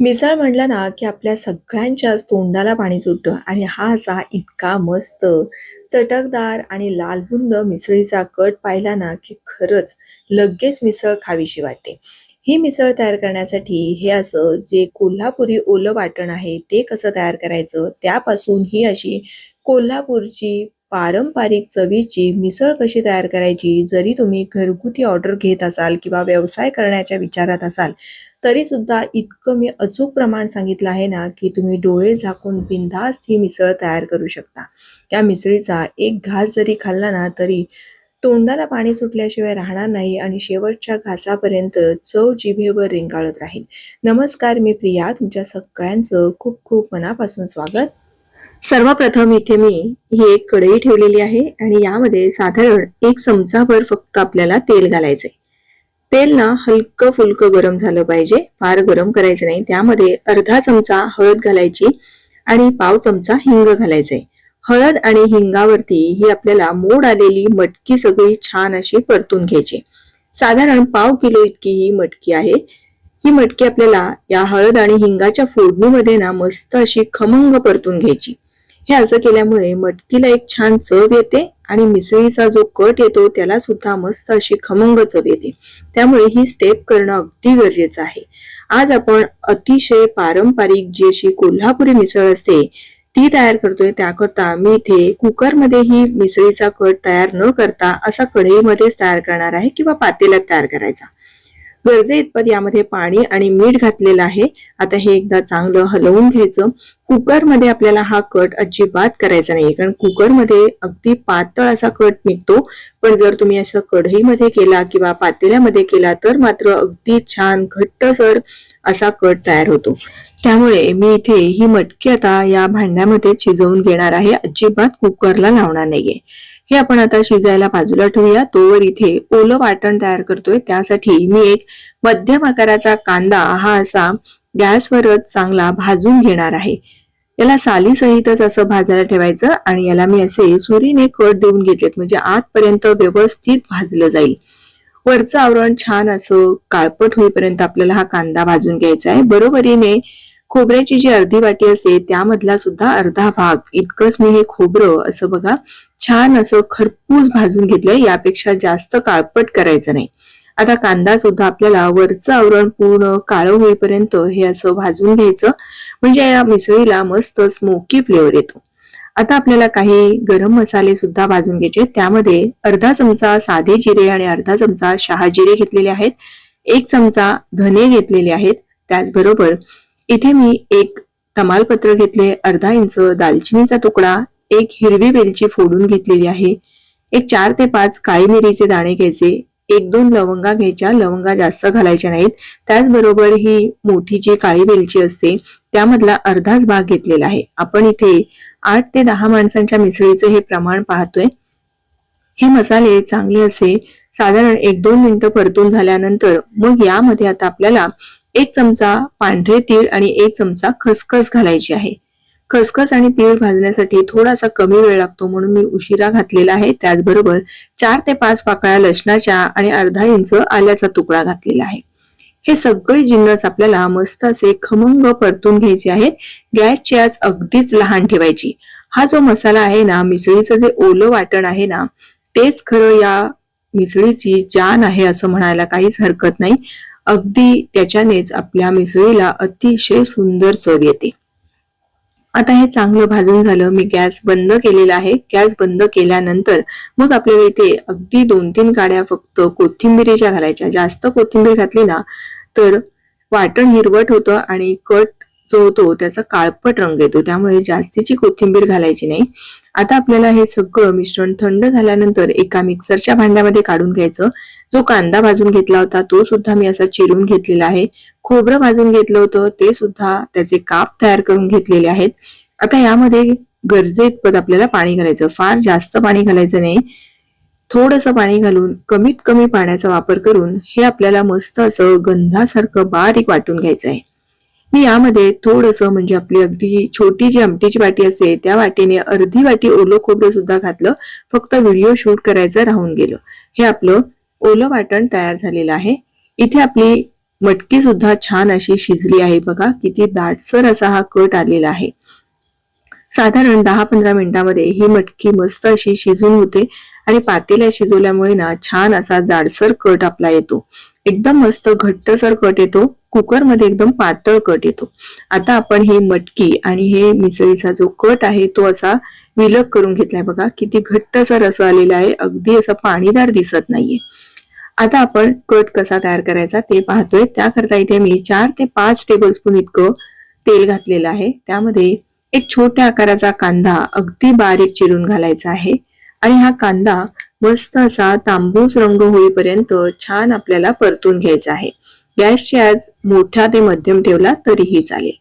मिसळ म्हटलं ना, की आपल्या सगळ्यांच्याच तोंडाला पाणी सुटतं. आणि हा असा इतका मस्त, चटकदार आणि लालबुंद मिसळीचा कट पाहिला ना, की खरंच लगेच मिसळ खावीशी वाटते. ही मिसळ तयार करण्यासाठी हे असं जे कोल्हापुरी ओलं वाटण आहे, ते कसं तयार करायचं, त्यापासून ही अशी कोल्हापूरची पारंपरिक चवीची मिसळ कशी तयार करायची, जरी तुम्ही घरगुती ऑर्डर घेत असाल किंवा व्यवसाय करण्याच्या विचारात असाल, तरी सुद्धा इतकं मी अचूक प्रमाण सांगितलं आहे ना, की तुम्ही डोळे झाकून बिनधास्त ही मिसळ तयार करू शकता. या मिसळीचा एक घास जरी खाल्ला ना, तरी तोंडाला पाणी सुटल्याशिवाय राहणार नाही आणि शेवटच्या घासापर्यंत चव जिभेवर रेंगाळत राहील. नमस्कार, मी प्रिया. तुमच्या सगळ्यांचं खूप खूप मनापासून स्वागत. सर्वप्रथम इथे मी ही एक कढई ठेवलेली आहे आणि यामध्ये साधारण एक चमचाभर फक्त आपल्याला तेल घालायचंय. तेल ना हलकं फुलकं गरम झालं पाहिजे. फार गरम करायचं नाही. त्यामध्ये अर्धा चमचा हळद घालायची आणि पाव चमचा हिंग घालायचे हळद आणि हिंगावरती ही आपल्याला मोड आलेली मटकी सगळी छान अशी परतून घ्यायची. साधारण पाव किलो इतकी ही मटकी आहे. ही मटकी आपल्याला या हळद आणि हिंगाच्या फोडणीमध्ये ना मस्त अशी खमंग परतून घ्यायची. हे असं केल्यामुळे मटकीला एक छान चव येते आणि मिसळीचा जो कट येतो त्याला सुद्धा मस्त अशी खमंग चव येते. त्यामुळे ही स्टेप करणं अगदी गरजेचं आहे. आज आपण अतिशय पारंपरिक जी अशी कोल्हापुरी मिसळ असते ती तयार करतोय. त्याकरता मी इथे कुकरमध्ये ही मिसळीचा कट तयार न करता असा कढईमध्येच तयार करणार आहे किंवा पातेल्यात तयार करायचा. गरजे इतपत यामध्ये पाणी आणि मीठ घातलेलं आहे. आता हे एकदा चांगलं हलवून घ्यायचं. कुकरमध्ये आपल्याला हा कट अजिबात करायचा नाही कारण कुकरमध्ये अगदी पातळ असा कट निघतो. पण जर तुम्ही असं कढईमध्ये केला किंवा पातेल्यामध्ये केला तर मात्र अगदी छान घट्टसर असा कट तयार होतो. त्यामुळे मी इथे ही मटकी आता या भांड्यामध्ये शिजवून घेणार आहे. अजिबात कुकरला लावणार नाहीये. हे आपण आता शिजायला बाजूला ठेवूया. तोवर इथे ओलं वाटण तयार करतोय. त्यासाठी मी एक मध्यम आकाराचा कांदा हा असा गॅसवरच चांगला भाजून घेणार आहे. याला साली सहितच असं भाजायला ठेवायचं आणि याला मी असे सुरीने कट देऊन घेतलेत. म्हणजे आतपर्यंत व्यवस्थित भाजलं जाईल. वरचं आवरण छान असं काळपट होईपर्यंत आपल्याला हा कांदा भाजून घ्यायचा आहे. बरोबरीने खोबऱ्याची जी अर्धी वाटी असते त्यामधला सुद्धा अर्धा भाग. इतकंच मी हे खोबरं असं बघा छान असं खरपूस भाजून घेतलंय यापेक्षा जास्त काळपट करायचं नाही. आता कांदा सुद्धा आपल्याला वरचं आवरण पूर्ण काळं होईपर्यंत हे असं भाजून घ्यायचं. म्हणजे या मिसळीला मस्त स्मोकी फ्लेवर येतो. आता आपल्याला काही गरम मसाले सुद्धा भाजून घ्यायचे. त्यामध्ये अर्धा चमचा साधे जिरे आणि अर्धा चमचा शहा जिरे घेतलेले आहेत. एक चमचा धने घेतलेले आहेत. त्याचबरोबर इथे मी एक तमालपत्र घेतले अर्धा इंच दालचिनीचा तुकडा एक हिरवी वेलची फोडून घेतलेली आहे. एक चार ते पाच काळी मिरीचे दाणे घ्यायचे. एक दोन लवंगा घ्यायच्या. लवंगा जास्त घालायच्या नाहीत. त्याचबरोबर ही मोठी जी काळी वेलची असते त्यामधला अर्धाच भाग घेतलेला आहे. आपण इथे आठ ते दहा माणसांच्या मिसळीचे हे प्रमाण पाहतोय. हे मसाले चांगले असे साधारण एक दोन मिनिटं परतून झाल्यानंतर मग यामध्ये आता आपल्याला एक चमचा पांढरे तीळ आणि एक चमचा खसखस घालायची आहे. खसखस आणि तीळ भाजण्यासाठी थोडासा कमी वेळ लागतो म्हणून मी उशिरा घातलेला आहे. त्याचबरोबर चार ते पाच पाकळ्या लसणाच्या आणि अर्धा इंच आल्याचा तुकडा घातलेला आहे. हे सगळे जिन्नस आपल्याला मस्त असे खमंग परतून घ्यायचे आहेत. गॅसची आज अगदीच लहान ठेवायची. हा जो मसाला आहे ना मिसळीचं जे ओलं वाटण आहे ना तेच खरं या मिसळीची जान आहे असं म्हणायला काहीच हरकत नाही. अगदी त्याच्यानेच आपल्या मिसळीला अतिशय सुंदर चव येते. आता हे चांगलं भाजून झालं मी गॅस बंद केलेला आहे. गॅस बंद केल्यानंतर मग आपल्याला इथे अगदी दोन तीन काड्या फक्त कोथिंबिरीच्या घालायच्या. जास्त कोथिंबीर घातली ना तर वाटण हिरवट होतं आणि कट जो होतो त्याचा काळपट रंग येतो. त्यामुळे जास्तीची कोथिंबीर घालायची नाही. आता आपल्याला हे सगळं मिश्रण थंड झाल्यानंतर एका मिक्सरच्या भांड्यामध्ये काढून घ्यायचं. जो कांदा भाजून घेतला होता तो सुद्धा मी असा चिरून घेतलेला आहे. खोबरं भाजून घेतलं होतं ते सुद्धा त्याचे काप तयार करून घेतलेले आहेत. आता यामध्ये गरजेत आपल्याला पाणी घालायचं. फार जास्त पाणी घालायचं नाही. थोडस पाणी घालून कमीत कमी पाण्याचा वापर करून हे आपल्याला मस्त असं गंधासारखं बारीक वाटून घ्यायचं आहे. मी यामध्ये थोडस म्हणजे आपली अगदी छोटी जी आमटीची वाटी असते त्या वाटीने अर्धी वाटी ओलं खोबरं सुद्धा घातलं. फक्त व्हिडिओ शूट करायचं राहून गेलं. हे आपलं ओलं वाटण तयार झालेलं आहे. इथे आपली मटकी सुद्धा छान अशी शिजली आहे बघा किती दाटसर असा हा कट आलेला आहे. साधारण दहा पंधरा मिनिटांमध्ये ही मटकी मस्त अशी शिजून होते आणि पातेल्या शिजवल्यामुळे ना छान असा जाडसर कट आपला येतो. एकदम मस्त घट्टसर कट येतो. कुकरमध्ये एकदम पातळ कट येतो. आता आपण हे मटकी आणि हे मिसळीचा जो कट आहे तो असा विलग करून घेतलाय बघा. किती घट्ट असा रस आलेला आहे. अगदी असं पाणीदार दिसत नाहीये. आता आपण कट कसा तयार करायचा ते पाहतोय. त्याकरता इथे मी चार ते पाच टेबलस्पून इतकं तेल घातलेलं आहे. त्यामध्ये एक छोट्या आकाराचा कांदा अगदी बारीक चिरून घालायचा आहे. आणि हा कांदा मस्त असा तांबूस रंग होईपर्यंत छान आपल्याला परतून घ्यायचा आहे. गॅसची आज मोठा ते मध्यम ठेवला तरीही चालेल.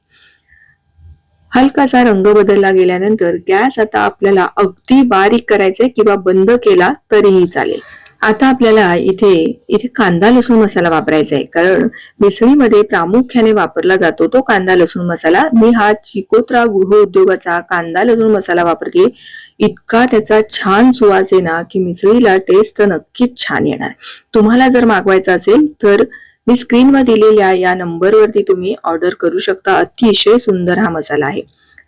हलकासा रंग बदलला गेल्यानंतर गॅस आता आपल्याला अगदी बारीक करायचा किंवा बंद केला तरीही चालेल. आता आपल्याला इथे इथे कांदा लसूण मसाला वापरायचा आहे कारण मिसळीमध्ये प्रामुख्याने वापरला जातो तो कांदा लसूण मसाला. मी हा चिकोत्रा गृह उद्योगाचा कांदा लसूण मसाला वापरते. इतका त्याचा छान सुवास आहे ना की मिसळीला टेस्ट नक्कीच छान येणार. तुम्हाला जर मागवायचा असेल तर मी स्क्रीनवर दिलेल्या या नंबरवरती तुम्ही ऑर्डर करू शकता. अतिशय सुंदर हा मसाला आहे.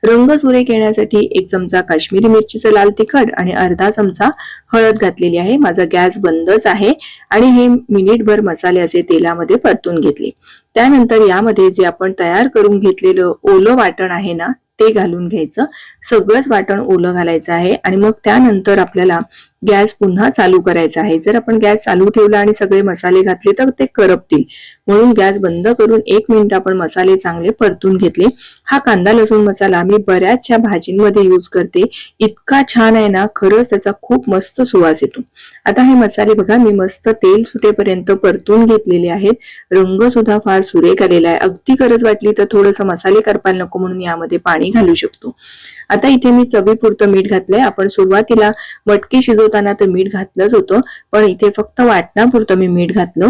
रंग सुरेख येण्यासाठी एक चमचा काश्मीरी मिरचीचं लाल तिखट आणि अर्धा चमचा हळद घातलेली आहे. माझा गॅस बंदच आहे आणि हे मिनिटभर मसाले असे तेलामध्ये परतून घेतले. त्यानंतर यामध्ये जे आपण तयार करून घेतलेलं ओलं वाटण आहे ना ते घालून घ्यायचं. सगळंच वाटण ओलं घालायचं आहे आणि मग त्यानंतर आपल्याला गॅस पुन्हा चालू करायचा आहे. जर आपण गॅस चालू ठेवला आणि सगळे मसाले घातले तर ते करपतील. म्हणून गॅस बंद करून एक मिनिट आपण मसाले चांगले परतून घेतले. हा कांदा लसूण मसाला मी बऱ्याचशा भाजींमध्ये यूज करते. इतका छान आहे ना खरंच त्याचा खूप मस्त सुवास येतो. आता हे मसाले बघा मी मस्त तेल सुटेपर्यंत परतून घेतलेले आहेत. रंग सुद्धा फार सुरेख आलेला आहे. अगदी गरज वाटली तर थोडंसं मसाले करपायला नको म्हणून यामध्ये पाणी घालू शकतो. आता इथे मी चवीपुरतं मीठ घातलंय. आपण सुरुवातीला मटकी शिजवताना तर मीठ घातलंच होतं पण इथे फक्त वाटणापुरतं मी मीठ घातलं.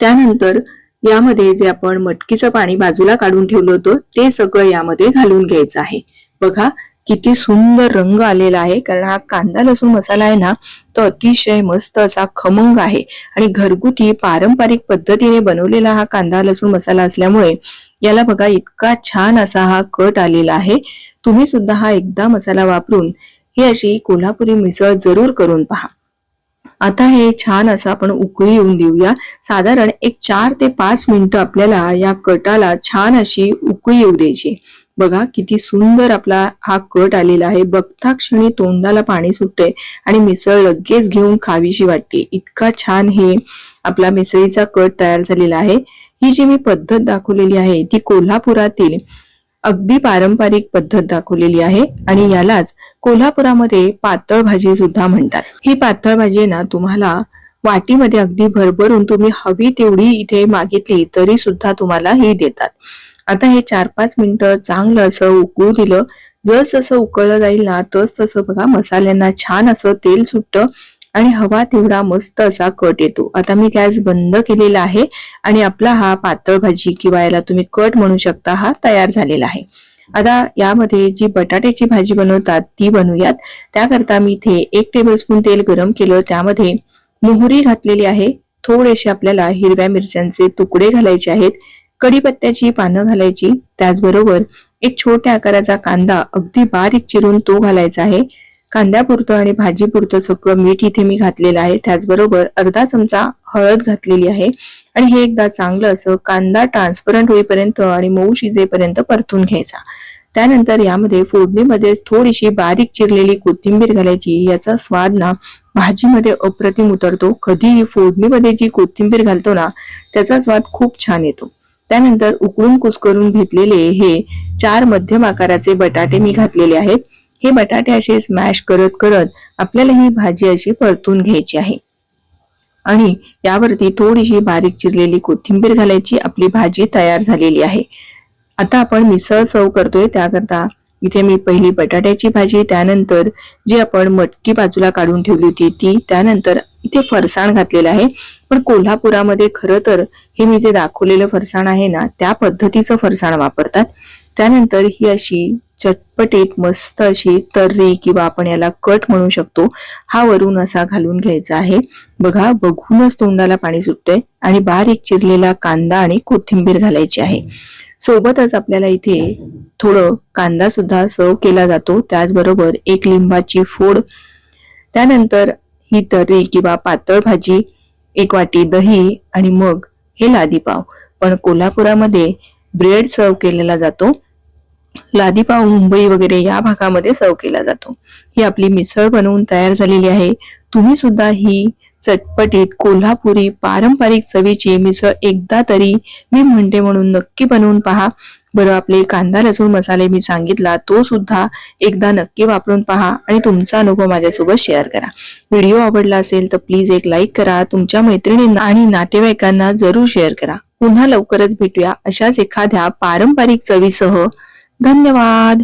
त्यानंतर यामध्ये जे आपण मटकीचं पाणी बाजूला काढून ठेवलं होतं ते सगळं यामध्ये घालून घ्यायचं आहे. बघा किती सुंदर रंग आलेला आहे. कारण हा कांदा लसूण मसाला आहे ना तो अतिशय मस्त असा खमंग आहे. आणि घरगुती पारंपरिक पद्धतीने बनवलेला हा कांदा लसूण मसाला असल्यामुळे याला बघा इतका छान असा हा कट आलेला आहे. तुम्ही सुद्धा हा एकदा मसाला वापरून ही अशी कोल्हापुरी मिसळ जरूर करून पहा. आता हे छान असं आपण उकळी येऊन देऊया. साधारण एक चार ते पाच मिनिटं आपल्याला या कटाला छान अशी उकळी येऊ द्यायची. बघा किती सुंदर आपला हा कट आलेला आहे. बघता क्षणी तोंडाला पाणी सुटते आणि मिसळ लगेच घेऊन खावीशी वाटते. इतका छान हे आपला मिसळीचा कट तयार झालेला आहे. ही जी मी पद्धत दाखवलेली आहे ती कोल्हापुरातील अगदी पारंपरिक पद्धत दाखवलेली आहे आणि यालाच कोल्हापुरामध्ये पातळ भाजी सुद्धा म्हणतात. ही पातळ भाजी ना तुम्हाला वाटीमध्ये अगदी भरभरून तुम्ही हवी तेवढी इथे मागितली तरी सुद्धा तुम्हाला ही देतात. आता हे चार पाच मिनिटं चांगलं असं उकळू दिलं. जस जसं उकळलं जाईल ना तस तसं बघा मसाल्यांना छान असं तेल सुटतं आणि हवा तेवढा मस्त असा कट येतो. आता मी गॅस बंद केलेला आहे आणि आपला हा पातळ भाजी किंवा याला तुम्ही कट म्हणू शकता हा तयार झालेला आहे. आता यामध्ये जी बटाट्याची भाजी बनवतात ती बनवूयात. त्याकरता मी इथे एक टेबलस्पून तेल गरम केलं. त्यामध्ये मोहरी घातलेली आहे. थोडेसे आपल्याला हिरव्या मिरच्यांचे तुकडे घालायचे आहेत. कढीपत्त्याची पानं घालायची. त्याचबरोबर एक छोट्या आकाराचा कांदा अगदी बारीक चिरून तो घालायचा आहे. कांद्यापुरतं आणि भाजीपुरतं सगळं मीठ इथे मी घातलेलं आहे. त्याचबरोबर अर्धा चमचा हळद घातलेली आहे. आणि हे एकदा चांगलं असं कांदा ट्रान्सपरंट होईपर्यंत आणि मऊ शिजेपर्यंत परतून घ्यायचा. त्यानंतर यामध्ये फोडणीमध्ये थोडीशी बारीक चिरलेली कोथिंबीर घालायची. याचा स्वाद ना भाजीमध्ये अप्रतिम उतरतो. कधीही फोडणीमध्ये जी कोथिंबीर घालतो ना त्याचा स्वाद खूप छान येतो. त्यानंतर उकळून कुस्करून घेतलेले हे चार मध्यम आकाराचे बटाटे मी घातलेले आहेत. हे बटाटे असे स्मॅश करत करत आपल्याला ही भाजी अशी परतून घ्यायची आहे. आणि यावरती थोडीशी बारीक चिरलेली कोथिंबीर घालायची. आपली भाजी तयार झालेली आहे. आता आपण मिसळ सर्व करतोय. त्याकरता इथे मी पहिली बटाट्याची भाजी त्यानंतर जी आपण मटकी बाजूला काढून ठेवली होती ती त्यानंतर इथे फरसाण घातलेलं आहे. पण कोल्हापुरामध्ये खरं तर हे मी जे दाखवलेलं फरसाण आहे ना त्या पद्धतीचं फरसाण वापरतात. त्यानंतर ही अशी चटपटीत मस्त अशी तर्री किंवा आपण याला कट म्हणू शकतो हा वरून असा घालून घ्यायचा आहे. बघा बघूनच तोंडाला पाणी सुटतंय आणि बारीक चिरलेला कांदा आणि कोथिंबीर घालायची आहे. सोबतच आपल्याला इथे थोडं कांदा सुद्धा सर्व केला जातो. त्याचबरोबर एक लिंबाची फोड त्यानंतर ही तर्री किंवा पातळ भाजी एक वाटी दही आणि मग हे लादीपाव. पण कोल्हापुरामध्ये ब्रेड सर्व केलेला जातो. लादीपाव मुंबई वगैरे या भागामध्ये सर्व केला जातो. ही आपली मिसळ बनवून तयार झालेली आहे. तुम्ही सुद्धा ही चटपटीत कोल्हापुरी पारंपरिक चवीची मिसळ एकदा तरी मी म्हणते म्हणून नक्की बनवून पहा. बरं आपले कांदा लसूण मसाले मी सांगितला तो सुद्धा एकदा नक्की वापरून पहा आणि तुमचा अनुभव माझ्यासोबत शेअर करा. व्हिडिओ आवडला असेल तर प्लीज एक लाईक करा तुमच्या मैत्रिणींना आणि नातेवाईकांना जरूर शेअर करा. पुन्हा लवकरच भेटूया अशाच एखाद्या पारंपरिक चवीसह. धन्यवाद!